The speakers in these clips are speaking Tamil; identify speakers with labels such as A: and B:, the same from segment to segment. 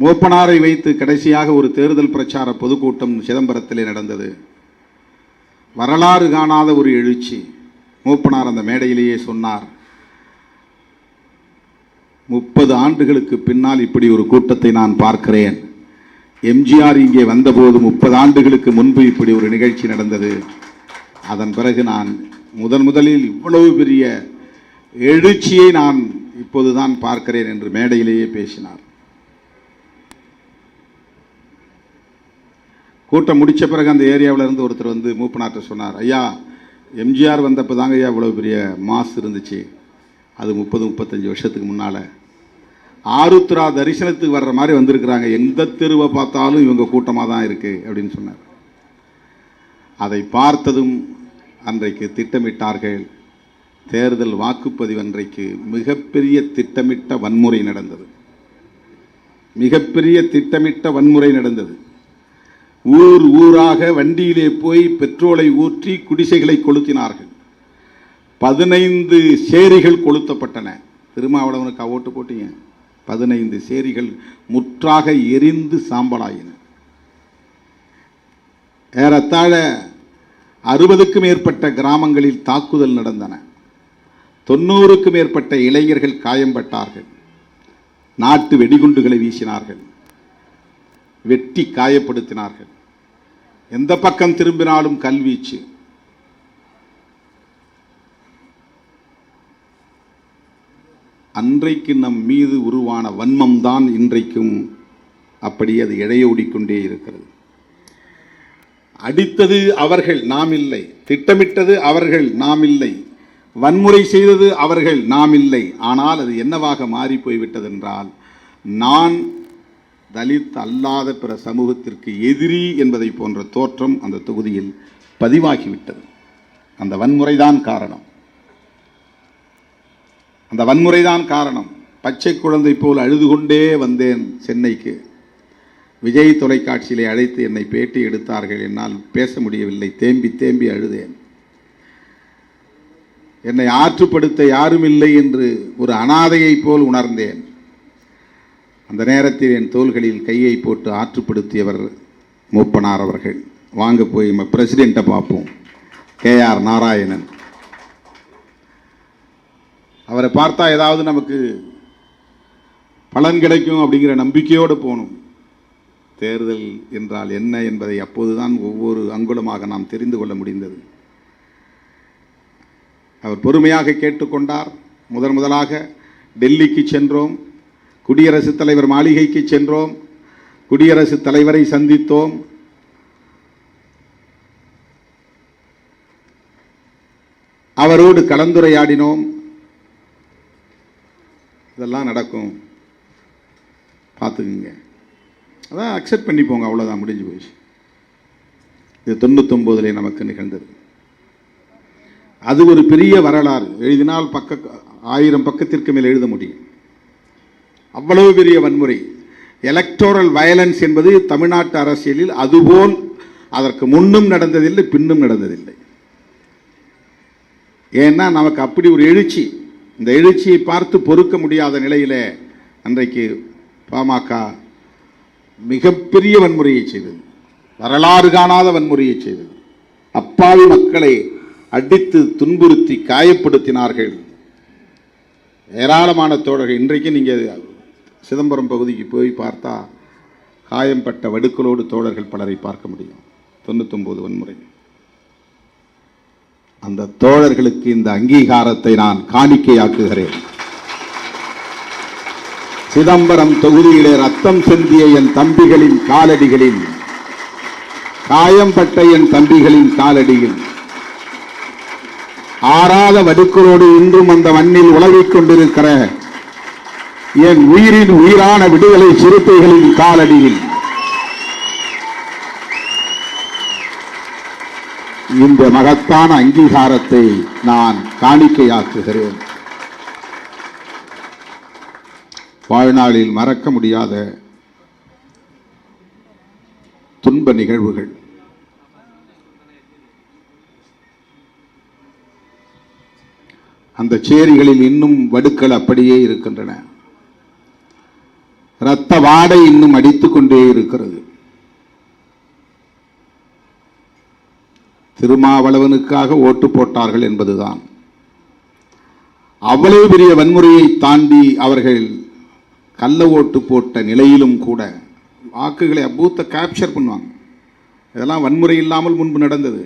A: மூப்பனாரை வைத்து கடைசியாக ஒரு தேர்தல் பிரச்சார பொதுக்கூட்டம் சிதம்பரத்திலே நடந்தது. வரலாறு காணாத ஒரு எழுச்சி. மூப்பனார் அந்த மேடையிலேயே சொன்னார் முப்பது ஆண்டுகளுக்கு பின்னால் இப்படி ஒரு கூட்டத்தை நான் பார்க்கிறேன். எம்ஜிஆர் இங்கே வந்தபோது முப்பது ஆண்டுகளுக்கு முன்பு இப்படி ஒரு நிகழ்ச்சி நடந்தது. அதன் பிறகு நான் முதன் முதலில் இவ்வளவு பெரிய எழுச்சியை நான் இப்போதுதான் பார்க்கிறேன் என்று மேடையிலேயே பேசினார். கூட்டம் முடித்த பிறகு அந்த ஏரியாவில் இருந்து ஒருத்தர் வந்து மூப்பனார்ட்ட சொன்னார் ஐயா எம்ஜிஆர் வந்தப்போ தாங்க ஐயா இவ்வளோ பெரிய மாசு இருந்துச்சு. அது முப்பது முப்பத்தஞ்சு வருஷத்துக்கு முன்னால். ஆருத்ரா தரிசனத்துக்கு வர்ற மாதிரி வந்திருக்கிறாங்க. எந்த தெருவை பார்த்தாலும் இவங்க கூட்டமாக தான் இருக்குது அப்படின்னு சொன்னார். அதை பார்த்ததும் அன்றைக்கு திட்டமிட்டார்கள். தேர்தல் வாக்குப்பதிவு அன்றைக்கு மிகப்பெரிய திட்டமிட்ட வன்முறை நடந்தது. மிகப்பெரிய திட்டமிட்ட வன்முறை நடந்தது. ஊர் ஊராக வண்டியிலே போய் பெட்ரோலை ஊற்றி குடிசைகளை கொளுத்தினார்கள். பதினைந்து சேரிகள் கொளுத்தப்பட்டன. திருமாவளவனுக்கு ஓட்டு போட்டீங்க? பதினைந்து சேரிகள் முற்றாக எரிந்து சாம்பலாயின. ஏறத்தாழ அறுபதுக்கும் மேற்பட்ட கிராமங்களில் தாக்குதல் நடந்தன. தொண்ணூறுக்கும் மேற்பட்ட இளைஞர்கள் காயம்பட்டார்கள். நாட்டு வெடிகுண்டுகளை வீசினார்கள். வெட்டி காயப்படுத்தினார்கள். எந்த பக்கம் திரும்பினாலும் கல்வீச்சு அன்றைக்கு நம் மீது உருவான வன்மம் தான் இன்றைக்கும் அப்படி அது இழையோடிக்கொண்டே இருக்கிறது. அடித்தது அவர்கள் நாம் இல்லை திட்டமிட்டது அவர்கள் நாம் இல்லை வன்முறை செய்தது அவர்கள் நாம் இல்லை ஆனால் அது என்னவாக மாறி போய்விட்டதென்றால் நான் தலித் அல்லாத பிற சமூகத்திற்கு எதிரி என்பதை போன்ற தோற்றம் அந்த தொகுதியில் பதிவாகிவிட்டது. அந்த வன்முறைதான் காரணம். அந்த வன்முறைதான் காரணம். பச்சை குழந்தை போல் அழுது கொண்டே வந்தேன் சென்னைக்கு. விஜய் தொலைக்காட்சியிலே அழைத்து என்னை பேட்டி எடுத்தார்கள். என்னால் பேச முடியவில்லை. தேம்பி தேம்பி அழுதேன். என்னை ஆற்றுப்படுத்த யாரும் இல்லை என்று ஒரு அனாதையைப் போல் உணர்ந்தேன். அந்த நேரத்தில் என் தோள்களில் கையை போட்டு ஆற்றுப்படுத்தியவர் மூப்பனார் அவர்கள். வாங்க போய் நம்ம பிரசிடெண்ட்டை பார்ப்போம். K R Narayanan. அவரை பார்த்தா ஏதாவது நமக்கு பலன் கிடைக்கும் அப்படிங்கிற நம்பிக்கையோடு போகணும். தேர்தல் என்றால் என்ன என்பதை அப்போதுதான் ஒவ்வொரு அங்குலமாக நாம் தெரிந்து கொள்ள முடிந்தது. அவர் பொறுமையாக கேட்டுக்கொண்டார். முதன் முதலாக டெல்லிக்கு சென்றோம். குடியரசுத் தலைவர் மாளிகைக்கு சென்றோம். குடியரசுத் தலைவரை சந்தித்தோம். அவரோடு கலந்துரையாடினோம். இதெல்லாம் நடக்கும். பார்த்துக்குங்க. அதான் அக்செப்ட் பண்ணிப்போங்க அவ்வளோதான் முடிஞ்சு போச்சு. இது தொண்ணூத்தொம்போதுல நமக்கு நிகழ்ந்தது. அது ஒரு பெரிய வரலாறு. எழுதினால் பக்க ஆயிரம் பக்கத்திற்கு மேல் எழுத முடியும். அவ்வளவு பெரிய வன்முறை. எலக்டோரல் வயலன்ஸ் என்பது தமிழ்நாட்டு அரசியலில் அதுபோல் அதற்கு முன்னும் நடந்ததில்லை பின்னும் நடந்ததில்லை. ஏன்னா நமக்கு அப்படி ஒரு எழுச்சி. இந்த எழுச்சியை பார்த்து பொறுக்க முடியாத நிலையிலே அன்றைக்கு பாமக மிகப்பெரிய வன்முறையை செய்தது. வரலாறு காணாத வன்முறையை செய்தது. அப்பாவி மக்களை அடித்து துன்புறுத்தி காயப்படுத்தினார்கள். ஏராளமான தோழர்கள் இன்றைக்கு நீங்கள் சிதம்பரம் பகுதிக்கு போய் பார்த்தா காயம்பட்ட வடுக்களோடு தோழர்கள் பலரை பார்க்க முடியும். தொண்ணூத்தொன்பது வன்முறை. அந்த தோழர்களுக்கு இந்த அங்கீகாரத்தை நான் காணிக்கையாக்குகிறேன். சிதம்பரம் தொகுதியிலே ரத்தம் செந்திய என் தம்பிகளின் காலடிகளில் காயம்பட்ட என் தம்பிகளின் காலடியில் ஆறாத வடுக்களோடு இன்றும் அந்த மண்ணில் உழவிக் கொண்டிருக்கிற என் உயிரின் உயிரான விடுதலை சிறுத்தைகளின் காலடியில் இந்த மகத்தான அங்கீகாரத்தை நான் காணிக்கையாக்குகிறேன். வாழ்நாளில் மறக்க முடியாத துன்ப நிகழ்வுகள். அந்த சேரிகளில் இன்னும் வடுக்கள் அப்படியே இருக்கின்றன. இரத்த வாடை இன்னும் அடித்துக்கொண்டே இருக்கிறது. திருமாவளவனுக்காக ஓட்டு போட்டார்கள் என்பதுதான். அவ்வளவு பெரிய வன்முறையை தாண்டி அவர்கள் கள்ள ஓட்டு போட்ட நிலையிலும் கூட வாக்குகளை அபூத்த கேப்சர் பண்ணுவாங்க. இதெல்லாம் வன்முறை இல்லாமல் முன்பு நடந்தது.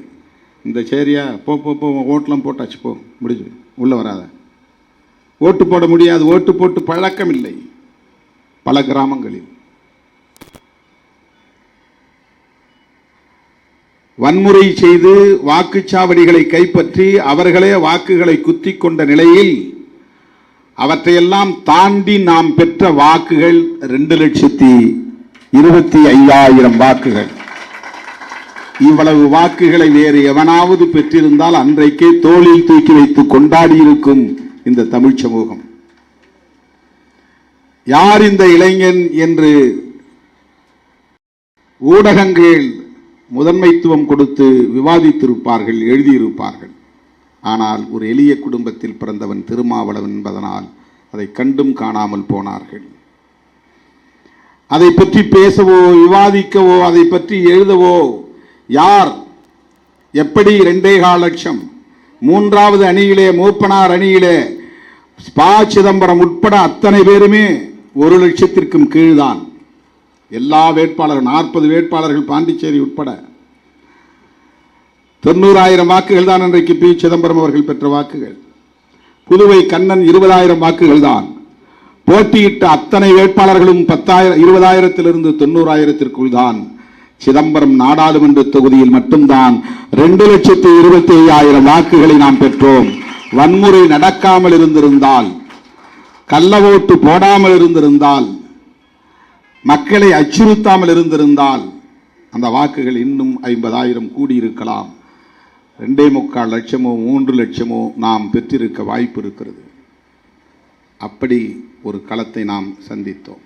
A: இந்த சேரியா போ போ போ ஓட்டெலாம் போட்டாச்சு போ முடிஞ்சு உள்ளே வராத. ஓட்டு போட முடியாது ஓட்டு போட்டு பழக்கம் இல்லை பல கிராமங்களில். வன்முறை செய்து வாக்குச்சாவடிகளை கைப்பற்றி அவர்களே வாக்குகளை குத்தி கொண்ட நிலையில் அவற்றையெல்லாம் தாண்டி நாம் பெற்ற வாக்குகள் ரெண்டு லட்சத்தி இருபத்தி ஐயாயிரம் வாக்குகள். இவ்வளவு வாக்குகளை வேறு எவனாவது பெற்றிருந்தால் அன்றைக்கே தோளில் தூக்கி வைத்து கொண்டாடி இருக்கும் இந்த தமிழ் சமூகம். யார் இந்த இளைஞன் என்று ஊடகங்கள் முதன்மைத்துவம் கொடுத்து விவாதித்திருப்பார்கள் எழுதியிருப்பார்கள். ஆனால் ஒரு எளிய குடும்பத்தில் பிறந்தவன் திருமாவளவன் என்பதனால் அதை கண்டும் காணாமல் போனார்கள். அதை பற்றி பேசவோ விவாதிக்கவோ அதை பற்றி எழுதவோ யார் எப்படி ரெண்டே கால் லட்சம் மூன்றாவது அணியிலே மூப்பனார் அணியிலே பா சிதம்பரம் உட்பட அத்தனை பேருமே ஒரு லட்சத்திற்கும் கீழ்தான். எல்லா வேட்பாளர்கள் நாற்பது வேட்பாளர்கள் பாண்டிச்சேரி உட்பட. தொண்ணூறாயிரம் வாக்குகள் தான் இன்றைக்கு பி. சிதம்பரம் அவர்கள் பெற்ற வாக்குகள். புதுவை கண்ணன் இருபதாயிரம் வாக்குகள் தான் போட்டியிட்ட அத்தனை வேட்பாளர்களும் பத்தாயிரம் இருபதாயிரத்திலிருந்து தொண்ணூறாயிரத்திற்குள் தான் சிதம்பரம் நாடாளுமன்ற தொகுதியில் மட்டும்தான் ரெண்டு லட்சத்தி இருபத்தி ஐயாயிரம் வாக்குகளை நாம் பெற்றோம். வன்முறை நடக்காமல் இருந்திருந்தால் கள்ள ஓட்டு போடாமல் இருந்திருந்தால் மக்களை அச்சுறுத்தாமல் இருந்திருந்தால் அந்த வாக்குகள் இன்னும் ஐம்பதாயிரம் கூடியிருக்கலாம். ரெண்டே முக்கால் லட்சமோ மூன்று லட்சமோ நாம் பெற்றிருக்க வாய்ப்பு இருக்கிறது. அப்படி ஒரு களத்தை நாம் சந்தித்தோம்.